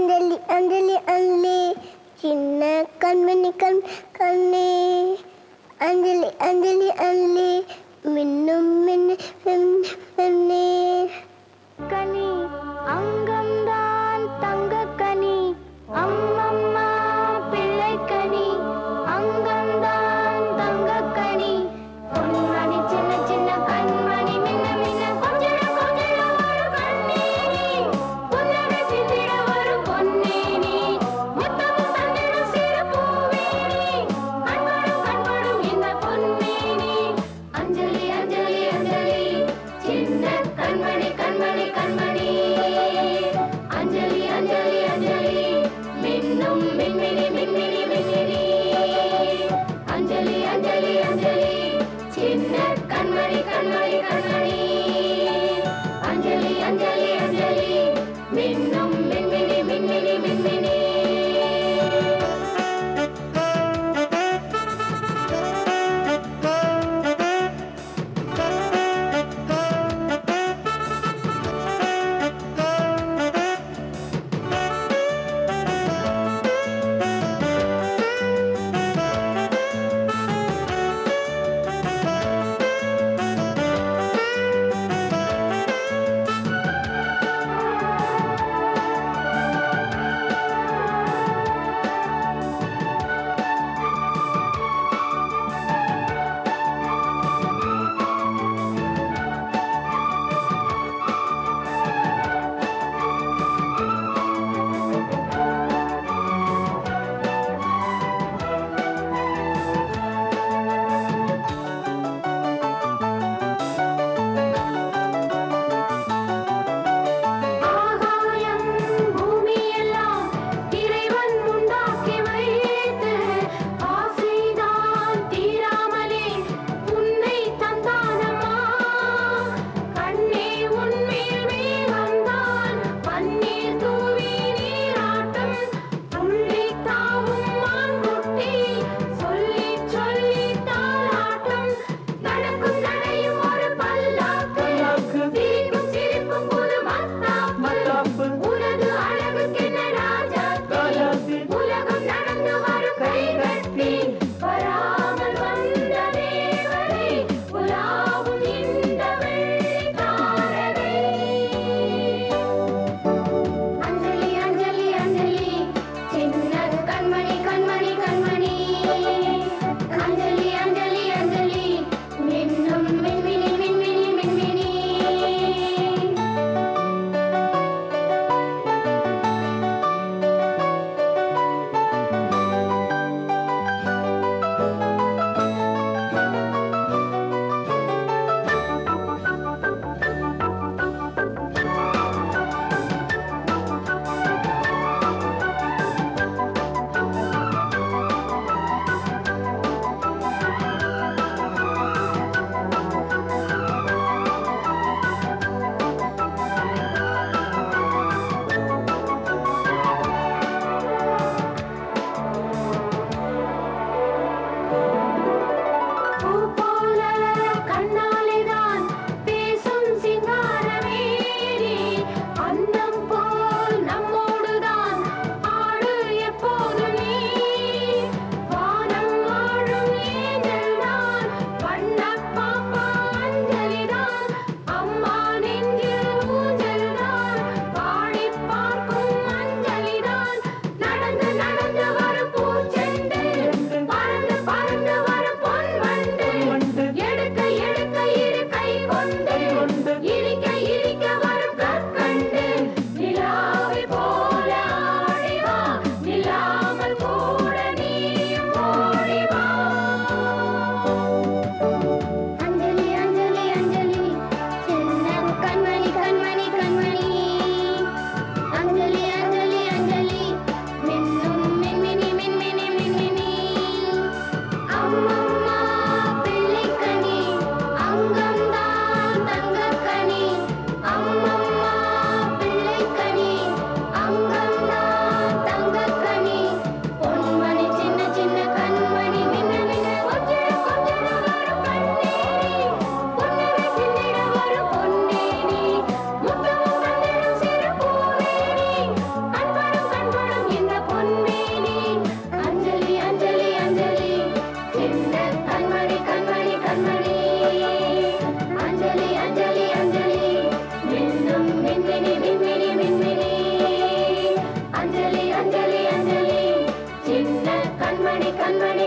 അഞ്ജലി അഞ്ജലി അല്ലേ ചിന്ന കൺമണി കൺ കണ്ണേ. അഞ്ജലി അഞ്ജലി അല്ലേ മിന്നും മിന്നും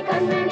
கண்ணன்